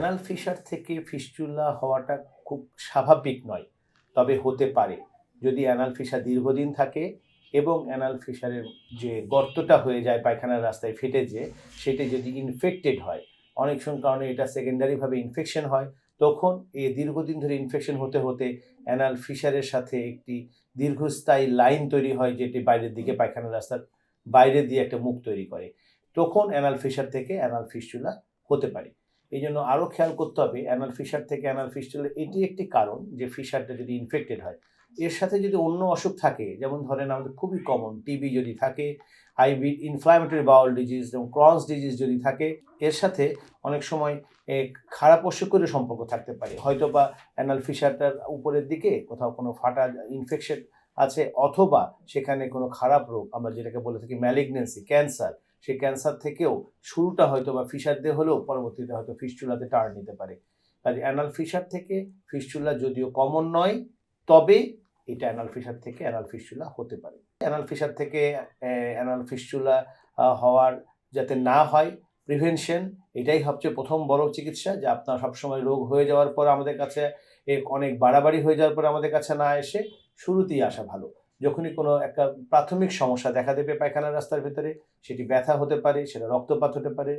Anal fissure থেকে fistula হওয়াটা খুব স্বাভাবিক নয়, তবে হতে পারে। যদি অ্যানাল ফিশার দীর্ঘদিন থাকে এবং অ্যানাল ফিশারের যে গর্তটা হয়ে যায় পায়খানার রাস্তায় ফেটে যে, সেটি যদি ইনফেক্টেড হয়, অনেক সময় কারণে এটা সেকেন্ডারিভাবে ইনফেকশন হয়, তখন এই দীর্ঘদিন ধরে ইনফেকশন হতে হতে অ্যানাল ফিশারের সাথে একটি দীর্ঘস্থায়ী লাইন তৈরি হয়, যেটি বাইরের দিকে পায়খানার রাস্তার বাইরে দিয়ে একটা মুখ তৈরি করে। তখন অ্যানাল ফিশার থেকে অ্যানাল ফিস্চুলা হতে পারে। এই জন্য আরও খেয়াল করতে হবে অ্যানাল ফিশার থেকে অ্যানাল ফিস্চুলা এটি একটি কারণ যে ফিশারটা যদি ইনফেক্টেড হয়। এর সাথে যদি অন্য অসুখ থাকে, যেমন ধরেন আমাদের খুবই কমন টিবি যদি থাকে আইবি ইনফ্লামেটরি বাউল ডিজিজ এবং ক্রস ডিজিজ যদি থাকে, এর সাথে অনেক সময় খারাপ অসুখেরও সম্পর্ক থাকতে পারে। হয়তো বা অ্যানাল ফিশারটার উপরের দিকে কোথাও কোনো ফাটা ইনফেকশন আছে, অথবা সেখানে কোনো খারাপ রোগ, আমরা যেটাকে বলে থাকি ম্যালিগনেন্সি ক্যান্সার সেই ক্যান্সার থেকেও শুরুটা হয়তো বা ফিশার দিয়ে হলেও পরবর্তীতে হয়তো ফিস্চুলাতে টার্ন নিতে পারে। কাজে অ্যানাল ফিশার থেকে ফিস্চুলা যদিও কমন নয়, তবে এটা অ্যানাল ফিশার থেকে অ্যানাল ফিস্চুলা হতে পারে। অ্যানাল ফিশার থেকে অ্যানাল ফিস্চুলা হওয়ার যাতে না হয় প্রিভেনশন, এটাই সবচেয়ে প্রথম বড় চিকিৎসা যে আপনার সবসময় রোগ হয়ে যাওয়ার পর আমাদের কাছে অনেক বাড়াবাড়ি হয়ে যাওয়ার পর আমাদের কাছে না এসে শুরুতেই আসা ভালো। যখনই কোনো একটা প্রাথমিক সমস্যা দেখা দেবে পায়খানার রাস্তার ভেতরে, সেটি ব্যথা হতে পারে, সেটা রক্তপাত হতে পারে,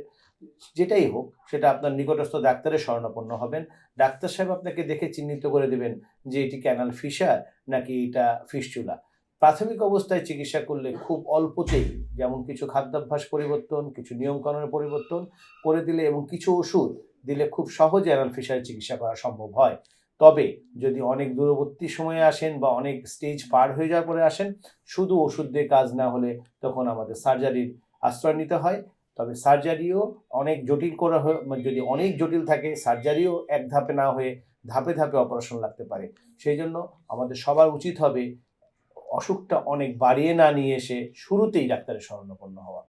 যেটাই হোক, সেটা আপনার নিকটস্থ ডাক্তারের শরণাপন্ন হবেন। ডাক্তার সাহেব আপনাকে দেখে চিহ্নিত করে দেবেন যে এটি ক্যানাল ফিশার নাকি এটা ফিস্চুলা প্রাথমিক অবস্থায় চিকিৎসা করলে খুব অল্পতেই, যেমন কিছু খাদ্যাভ্যাস পরিবর্তন, কিছু নিয়মকানুনের পরিবর্তন করে দিলে এবং কিছু ওষুধ দিলে খুব সহজে অ্যানাল ফিশারের চিকিৎসা করা সম্ভব হয়। তবে যদি অনেক দূরবর্তী সময়ে আসেন বা অনেক স্টেজ পার হয়ে যাওয়ার পরে আসেন, শুধু ওষুধ দিয়ে কাজ না হলে তখন আমাদের সার্জারির আশ্রয় নিতে হয়। তবে সার্জারিও অনেক জটিল করা যদি অনেক জটিল থাকে সার্জারিও এক ধাপে না হয়ে ধাপে ধাপে অপারেশন লাগতে পারে। সেই জন্য আমাদের সবার উচিত হবে অসুখটা অনেক বাড়িয়ে না নিয়ে এসে শুরুতেই ডাক্তারের শরণাপন্ন হওয়া।